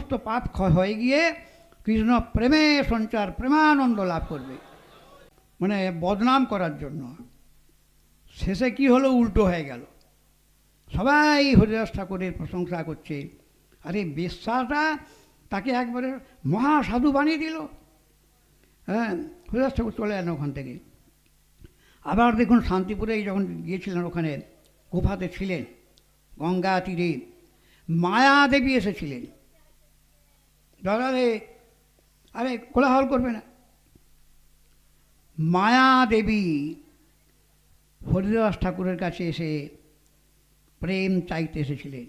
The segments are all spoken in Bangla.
সমস্ত পাপ ক্ষয় হয়ে গিয়ে কৃষ্ণ প্রেমে সঞ্চার প্রেমানন্দ লাভ করবে। মানে বদনাম করার জন্য। শেষে কি হলো? উল্টো হয়ে গেল। সবাই হরিদাস ঠাকুরের প্রশংসা করছে। আরে বিশ্বাসটা তাকে একবারে মহাসাধু বানিয়ে দিল। হ্যাঁ হরিদাস ঠাকুর চলে এলেন ওখান থেকে। আবার দেখুন শান্তিপুরে যখন গিয়েছিলেন ওখানে গুফাতে ছিলেন, গঙ্গা তীরে মায়া দেবী এসেছিলেন। দাদা রে, আরে কোলাহল করবে না। মায়া দেবী হরিদাস ঠাকুরের কাছে এসে প্রেম চাইতে এসেছিলেন।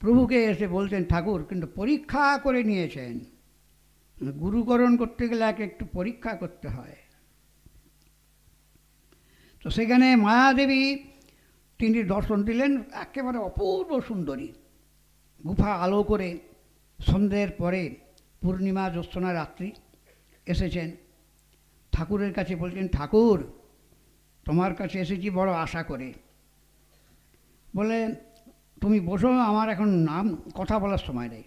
প্রভুকে এসে বলতেন, ঠাকুর, কিন্তু পরীক্ষা করে নিয়েছেন। গুরুকরণ করতে গেলে এক একটু পরীক্ষা করতে হয়। তো সেখানে মায়াদেবী তিনি দর্শন দিলেন, একেবারে অপূর্ব সুন্দরী। গুফা আলো করে সন্ধ্যের পরে পূর্ণিমা জ্যোৎসনা রাত্রি এসেছেন। ঠাকুরের কাছে বলছেন, ঠাকুর, তোমার কাছে এসেছি বড় আশা করে। বলে তুমি বসো, আমার এখন নাম, কথা বলার সময় নেই।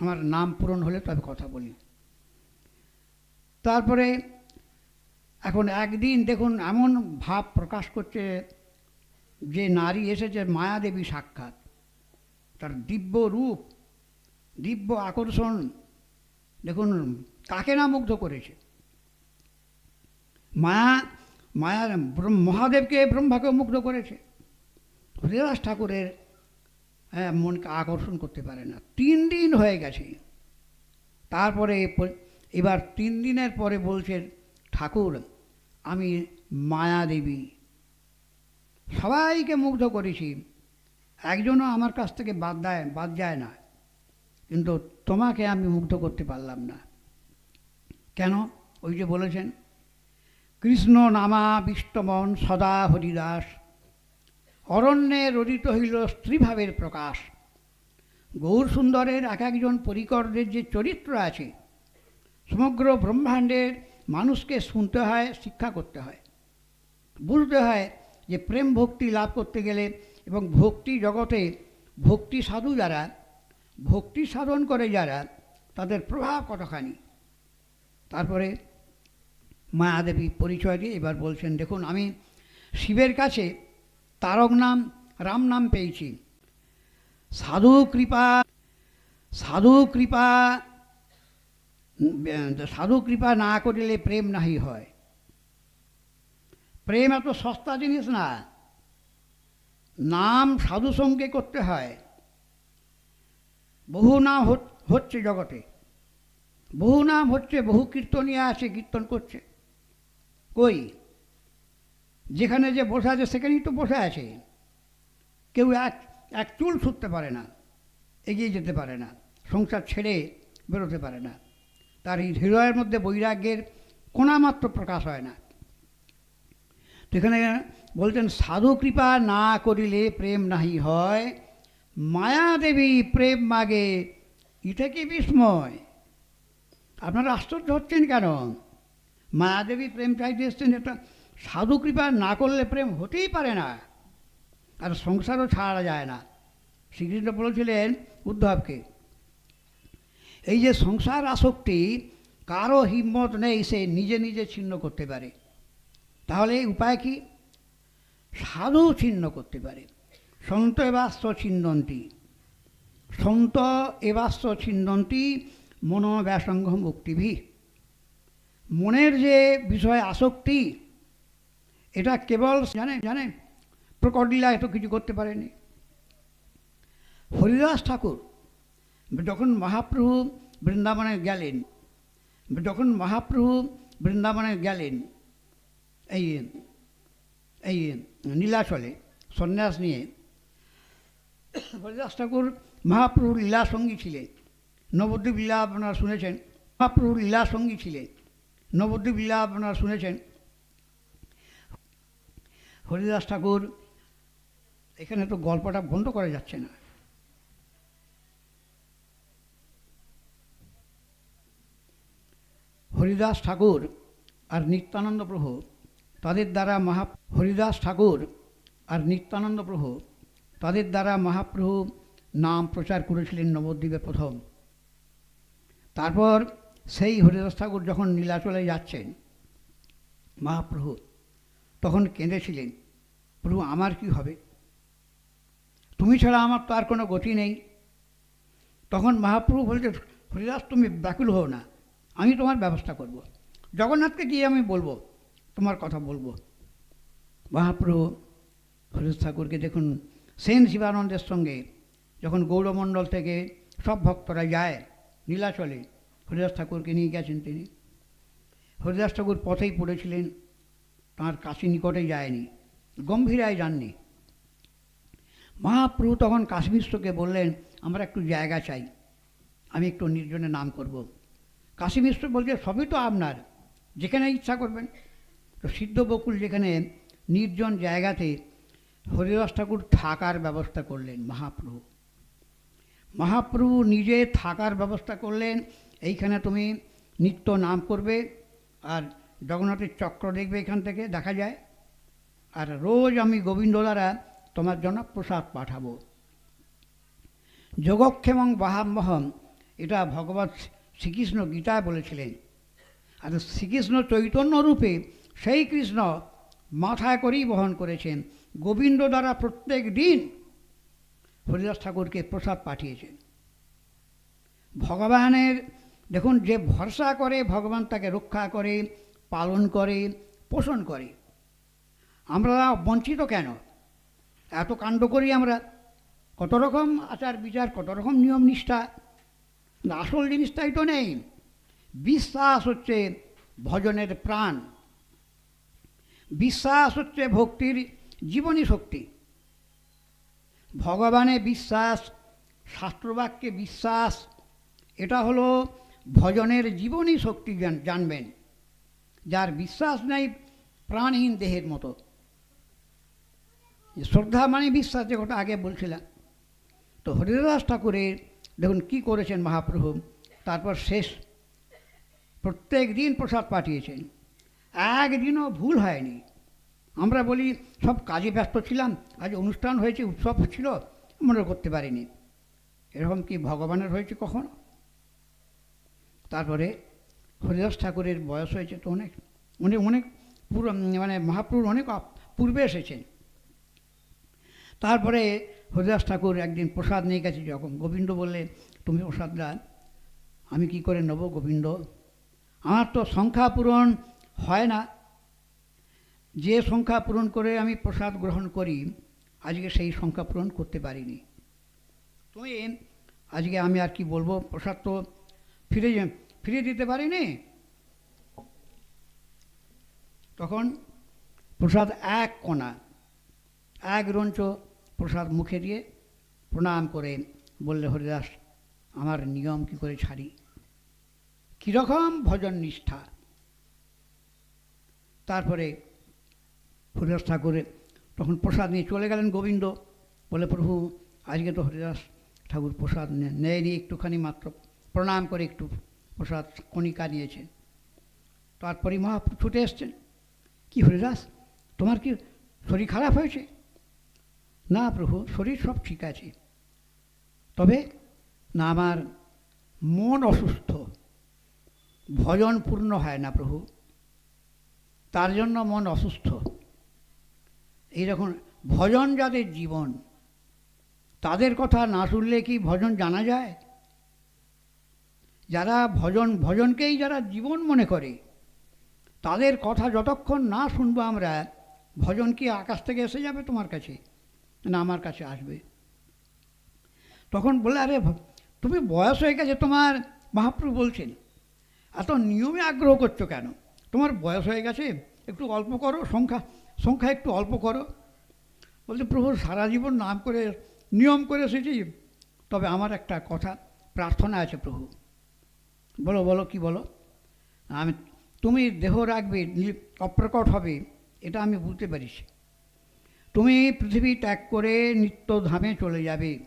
আমার নাম পূরণ হলে তবে কথা বলি। তারপরে এখন একদিন দেখুন, এমন ভাব প্রকাশ করছে যে নারী এসেছে, মায়াদেবী সাক্ষাৎ। তার দিব্য রূপ দিব্য আকর্ষণ দেখুন কাকে না মুগ্ধ করেছে। মায়া মায়া মহাদেবকে ব্রহ্মাকে মুগ্ধ করেছে। হরিদাস ঠাকুরের হ্যাঁ, মনকে আকর্ষণ করতে পারে না। তিন দিন হয়ে গেছে। তারপরে এবার তিন দিনের পরে বলছেন ঠাকুর আমি মায়া দেবী। সবাইকে মুগ্ধ করেছি। একজনও আমার কাছ থেকে বাদ দেয় বাদ যায় না। কিন্তু তোমাকে আমি মুগ্ধ করতে পারলাম না। কেন? ওই যে বলেছেন, কৃষ্ণ নামা বিষ্টমন সদা হরিদাস, অরণ্যে রদিত হইল স্ত্রীভাবের প্রকাশ। গৌর সুন্দরের এক একজন পরিকরদের যে চরিত্র আছে, সমগ্র ব্রহ্মাণ্ডের মানুষকে শুনতে হয়, শিক্ষা করতে হয়। বুঝতে হয় যে প্রেম ভক্তি লাভ করতে গেলে এবং ভক্তি জগতে ভক্তি সাধু যারা ভক্তি সাধন করে যারা, তাদের প্রভাব কতখানি? তারপরে মায়াদেবী পরিচয় দিয়ে এবার বলছেন, দেখুন, আমি শিবের কাছে তারক নাম, রাম নাম পেয়েছি। সাধু কৃপা সাধু কৃপা সাধু কৃপা না করিলে প্রেম নাহি হয়। প্রেম এত সস্তা জিনিস না। নাম সাধু সঙ্গে করতে হয়। বহু নাম হচ- হচ্ছে জগতে। বহু নাম হচ্ছে, বহু কীর্তনিয়া আছে, কীর্তন করছে। কই? যেখানে যে বসে আছে, সেখানেই তো বসে আছে। কেউ এক এক চুল ছুটতে পারে না, এগিয়ে যেতে পারে না, সংসার ছেড়ে বেরোতে পারে না। তার এই হৃদয়ের মধ্যে বৈরাগ্যের কোনামাত্র প্রকাশ হয় না। তো এখানে বলছেন সাধু কৃপা না করিলে প্রেম নাহি হয়। মায়াদেবী প্রেম মাগে, এটা কি বিস্ময়? আপনারা আশ্চর্য হচ্ছেন কেন? মায়াদেবী প্রেম চাইতে এসছেন এটা সাধু কৃপা না করলে প্রেম হতেই পারে না। আর সংসারও ছাড়া যায় না। শ্রীকৃষ্ণ বলেছিলেন উদ্ধবকে, এই যে সংসার আসক্তি, কারও হিম্মত নেই সে নিজে নিজে ছিন্ন করতে পারে। তাহলে উপায় কি? সাধু ছিন্ন করতে পারে। সন্ত এবাস্য ছিন্দন্তি সন্ত এবাস্য ছিন্দন্তি মনোব্যাসঙ্গ মুক্তিভি। মনের যে বিষয় আসক্তি, এটা কেবল, জানে জানে প্রকটলীলা এত কিছু করতে পারেনি। হরিদাস ঠাকুর যখন মহাপ্রভু বৃন্দাবনে গেলেন, যখন মহাপ্রভু বৃন্দাবনে গেলেন, এই এই নীলাচলে সন্ন্যাস নিয়ে হরিদাস ঠাকুর মহাপ্রভুর লীলা সঙ্গী ছিলেন। নবদ্বীপ লীলা আপনারা শুনেছেন। মহাপ্রভুর লীলা সঙ্গী ছিলেন। নবদ্বীপ লীলা আপনারা শুনেছেন। হরিদাস ঠাকুর, এখানে তো গল্পটা বন্ধ করা যাচ্ছে না। হরিদাস ঠাকুর আর নিত্যানন্দ প্রভু, তাদের দ্বারা মহা হরিদাস ঠাকুর আর নিত্যানন্দ প্রভু তাদের দ্বারা মহাপ্রভু নাম প্রচার করেছিলেন নবদ্বীপে প্রথম। তারপর সেই হরিদাস ঠাকুর যখন নীলাচলে যাচ্ছেন মহাপ্রভু, তখন কেঁদেছিলেন, প্রভু, আমার কি হবে? তুমি ছাড়া আমার তো আর কোনো গতি নেই। তখন মহাপ্রভু বলছে, হরিদাস, তুমি ব্যাকুল হও না, আমি তোমার ব্যবস্থা করব। জগন্নাথকে গিয়ে আমি বলব, তোমার কথা বলব। মহাপ্রভু হরিদাস ঠাকুরকে দেখুন সেন শিবানন্দের সঙ্গে যখন গৌরমণ্ডল থেকে সব ভক্তরা যায় নীলাচলে, হরিদাস ঠাকুরকে নিয়ে গেছেন তিনি। হরিদাস ঠাকুর পথেই পড়েছিলেন, তাঁর কাশি নিকটে যায়নি, গম্ভীরায় যাননি। মহাপ্রভু তখন কাশ্মীরকে বললেন, আমরা একটু জায়গা চাই, আমি একটু নির্জনে নাম করব। কাশী মিশ্র বলছে, সবই তো আপনার, যেখানে ইচ্ছা করবেন। তো সিদ্ধ বকুল যেখানে নির্জন জায়গাতে হরিদাস ঠাকুর থাকার ব্যবস্থা করলেন, মহাপ্রভু। মহাপ্রভু নিজে থাকার ব্যবস্থা করলেন, এইখানে তুমি নিত্য নাম করবে আর জগন্নাথের চক্র দেখবে এখান থেকে, দেখা যায়। আর রোজ আমি গোবিন্দ দ্বারা তোমার জন্য প্রসাদ পাঠাবো। যোগক্ষেমং বাহামহম এটা ভগবত শ্রীকৃষ্ণ গীতায় বলেছিলেন। আর শ্রীকৃষ্ণ চৈতন্য রূপে সেই কৃষ্ণ মাথায় করেই বহন করেছেন। গোবিন্দ দ্বারা প্রত্যেক দিন হরিদাস ঠাকুরকে প্রসাদ পাঠিয়েছেন। ভগবানের, দেখুন, যে ভরসা করে ভগবান তাকে রক্ষা করে, পালন করে, পোষণ করে। আমরা বঞ্চিত কেন? এত কাণ্ড করি আমরা। কত রকম আচার বিচার, কত রকম নিয়ম নিষ্ঠা। আসল জিনিসটাই তো নেই। বিশ্বাস হচ্ছে ভজনের প্রাণ। বিশ্বাস হচ্ছে ভক্তির জীবনী শক্তি। ভগবানে বিশ্বাস, শাস্ত্রবাক্যে বিশ্বাস, এটা হলো ভজনের জীবনী শক্তি জানবেন। যার বিশ্বাস নেই প্রাণহীন দেহের মতো। শ্রদ্ধা মানে বিশ্বাস, যে কথা আগে বলছিলাম। তো হরিদাস ঠাকুরের দেখুন কি করেছেন মহাপ্রভু, তারপর শেষ। প্রত্যেক দিন প্রসাদ পাঠিয়েছেন। একদিনও ভুল হয়নি। আমরা বলি, সব কাজে ব্যস্ত ছিলাম, আজ অনুষ্ঠান হয়েছে, উৎসব ছিল, মনে করতে পারিনি। এরকম কি ভগবানের হয়েছে কখনো? তারপরে হরিদাস ঠাকুরের বয়স হয়েছে তো অনেক। উনি অনেক পুরো মানে মহাপ্রভুর অনেক পূর্বে এসেছেন। তারপরে হরিদাস ঠাকুর একদিন প্রসাদ নিয়ে গেছে, যখন গোবিন্দ বললে, তুমি প্রসাদ প্রসাদটা আমি কি করে নেব গোবিন্দ? আমার তো সংখ্যা পূরণ হয় না। যে সংখ্যা পূরণ করে আমি প্রসাদ গ্রহণ করি, আজকে সেই সংখ্যা পূরণ করতে পারিনি। তুমি আজকে আমি আর কি বলব, প্রসাদ তো ফিরে যে- ফিরে দিতে পারিনি। তখন প্রসাদ এক কণা, এক রঞ্চ প্রসাদ মুখে দিয়ে প্রণাম করে বললে, হরিদাস, আমার নিয়ম কি করে ছাড়ি? কীরকম ভজন নিষ্ঠা? তারপরে হরিদাস ঠাকুরের। তখন প্রসাদ নিয়ে চলে গেলেন গোবিন্দ। বলে, প্রভু, আজকে তো হরিদাস ঠাকুর প্রসাদ নেয়নি একটুখানি মাত্র। প্রণাম করে একটু প্রসাদ কণিকা নিয়েছেন তারপরে মহাপ্রভু ছুটে এসছেন। কি হরিদাস, তোমার কি শরীর খারাপ হয়েছে? না প্রভু, শরীর সব ঠিক আছে। তবে না আমার মন অসুস্থ। ভজন পূর্ণ হয় না প্রভু। তার জন্য মন অসুস্থ। এইরকম ভজন যাদের জীবন, তাদের কথা না শুনলে কি ভজন জানা যায়? যারা ভজন, ভজনকেই যারা জীবন মনে করে, তাদের কথা যতক্ষণ না শুনব আমরা, ভজন কি আকাশ থেকে এসে যাবে তোমার কাছে? না, আমার কাছে আসবে। তখন বলে, আরে তুমি বয়স হয়ে গেছে তোমার, মহাপ্রভু বলছেন, এত নিয়মে আগ্রহ করছ কেন? তোমার বয়স হয়ে গেছে, একটু অল্প করো, সংখ্যা সংখ্যা একটু অল্প করো। বলছে, প্রভু, সারা জীবন নাম করে, নিয়ম করে এসেছি। তবে আমার একটা কথা, প্রার্থনা আছে প্রভু। বলো বলো, কি বলো? আমি, তুমি দেহ রাখবে অপ্রকট হবে, এটা আমি বুঝতে পারিছি। তুমি পৃথিবী ত্যাগ করে নিত্য ধামে চলে যাবে।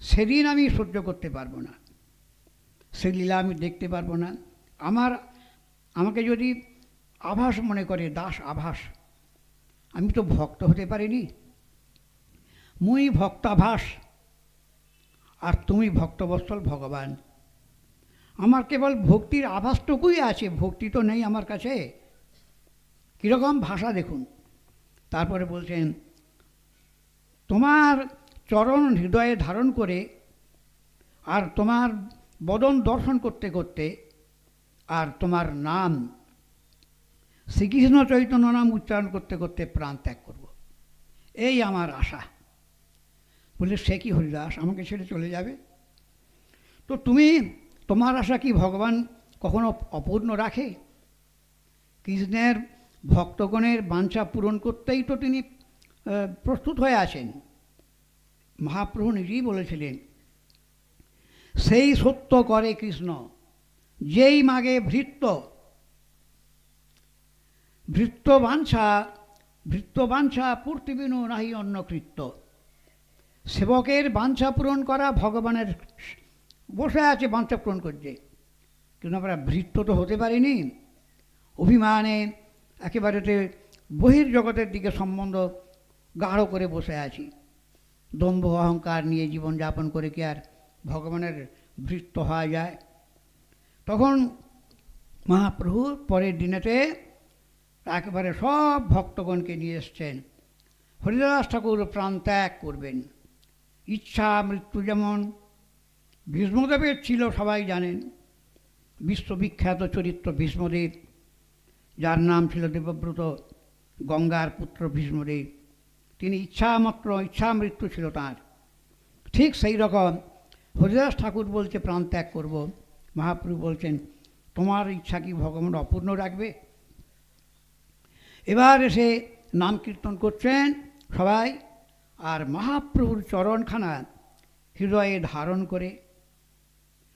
সেদিন আমি সহ্য করতে পারব না। সে লীলা আমি দেখতে পারব না। আমার, আমাকে যদি আভাস মনে করে, দাস আভাস আমি তো ভক্ত হতে পারিনি। মুই ভক্তাভাস, আর তুমি ভক্তবৎসল ভগবান। আমার কেবল ভক্তির আভাসটুকুই আছে, ভক্তি তো নেই আমার কাছে। কীরকম ভাষা দেখুন। তারপরে বলছেন, তোমার চরণ হৃদয়ে ধারণ করে, আর তোমার বদন দর্শন করতে করতে, আর তোমার নাম শ্রীকৃষ্ণ চৈতন্য নাম উচ্চারণ করতে করতে প্রাণ ত্যাগ করব। এই আমার আশা। বলে সে কি হরিদাস? আমাকে ছেড়ে চলে যাবে? তো তুমি, তোমার আশা কি ভগবান কখনো অপূর্ণ রাখে? কৃষ্ণের ভক্তগণের বাঞ্ছা পূরণ করতেই তো তিনি প্রস্তুত হয়ে আছেন। মহাপ্রভু নিজেই বলেছিলেন, সেই সত্য করে কৃষ্ণ, যেই মাগে ভৃত্য ভৃত্য বাঞ্ছা ভৃত্য বাঞ্ছা পূর্তিবিনু নাহি অন্য কৃত্য সেবকের বাঞ্ছা পূরণ করা ভগবানের বসে আছে বাঞ্ছা পূরণ করছে কিন্তু আমরা ভৃত্য তো হতে পারিনি। অভিমানে একেবারেতে বহির্জগতের দিকে সম্বন্ধ গাঢ় করে বসে আছি। দম্ভ, অহংকার নিয়ে জীবনযাপন করে কি আর ভগবানের ভৃত্য হওয়া যায়? তখন মহাপ্রভু পরের দিনেতে একেবারে সব ভক্তগণকে নিয়ে এসছেন। হরিদাস ঠাকুর প্রাণ ত্যাগ করবেন। ইচ্ছা, মৃত্যু যেমন ভীষ্মদেবের ছিল, সবাই জানেন। বিশ্ববিখ্যাত চরিত্র ভীষ্মদেব যার নাম ছিল দেবব্রত, গঙ্গার পুত্র ভীষ্মদেব তিনি ইচ্ছা মাত্র ইচ্ছা মৃত্যু ছিল তাঁর। ঠিক সেই রকম হরিদাস ঠাকুর বলছে, প্রাণ ত্যাগ করব। মহাপ্রভু বলছেন, তোমার ইচ্ছা কি ভগবান অপূর্ণ রাখবে? এবার এসে নাম কীর্তন করছেন সবাই, আর মহাপ্রভুর চরণখানা হৃদয়ে ধারণ করে।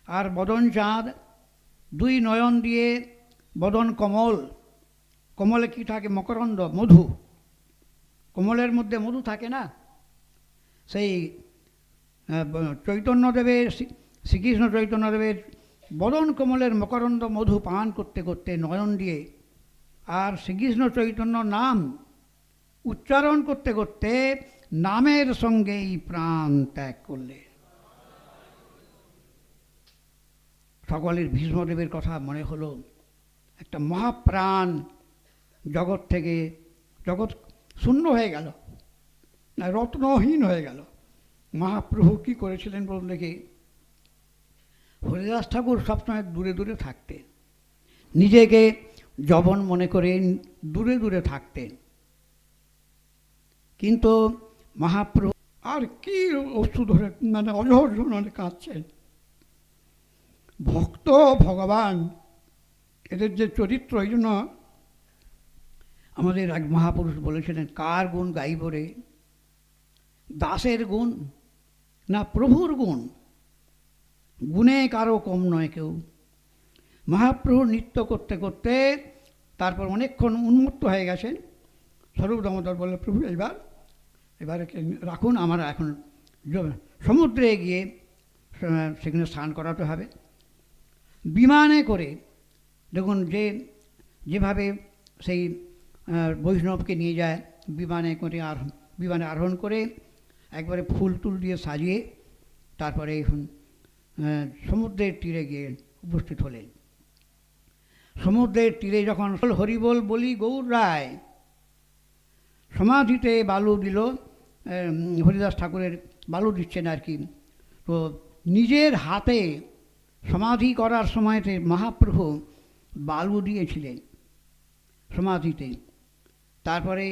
আর বদন চাঁদ, দুই নয়ন দিয়ে বদন কমল, কমলে কি থাকে মকরন্দ, মধু। কমলের মধ্যে মধু থাকে না? সেই চৈতন্যদেবের, শ্রী- শ্রীকৃষ্ণ চৈতন্যদেবের বদন কমলের মকরন্দ মধু পান করতে করতে নয়ন দিয়ে আর শ্রীকৃষ্ণ চৈতন্য নাম উচ্চারণ করতে করতে নামের সঙ্গেই প্রাণ ত্যাগ করলে। সকলের ভীষ্মদেবের কথা মনে হলো, একটা মহাপ্রাণ জগৎ থেকে, জগৎ শূন্য হয়ে গেল রত্নহীন হয়ে গেল। মহাপ্রভু কি করেছিলেন বলুন দেখি। হরিদাস ঠাকুর সবসময় দূরে দূরে থাকতেন। নিজেকে জবন মনে করে দূরে দূরে থাকতেন। কিন্তু মহাপ্রভু আর কি অস্তু ধরে মানে অজহর ধরে কাঁদছেন। ভক্ত ভগবান, এদের যে চরিত্র, এই জন্য আমাদের এক মহাপুরুষ বলেছিলেন, কার গুণ গাইব রে? দাসের গুণ না প্রভুর গুণ? গুণে কারও কম নয় কেউ। মহাপ্রভু নৃত্য করতে করতে তারপর অনেকক্ষণ উন্মুক্ত হয়ে গেছেন। স্বরূপ দামোদর বললে, প্রভু, এবার এবার রাখুন, আমার এখন সমুদ্রে গিয়ে সেখানে স্নান করাতে হবে। বিমানে করে, দেখুন যে, যেভাবে সেই বৈষ্ণবকে নিয়ে যায়, বিমানে করে আর, বিমানে আরোহণ করে, একবারে ফুল টুল দিয়ে সাজিয়ে, তারপরে এখন সমুদ্রের তীরে গিয়ে উপস্থিত হলেন। সমুদ্রের তীরে যখন হরিবল বলি গৌর রায় সমাধিতে বালু দিল হরিদাস ঠাকুরের বালু দিচ্ছেন আর কি। তো নিজের হাতে সমাধি করার সময়তে মহাপ্রভু বালু দিয়েছিলেন সমাধিতে। তারপরে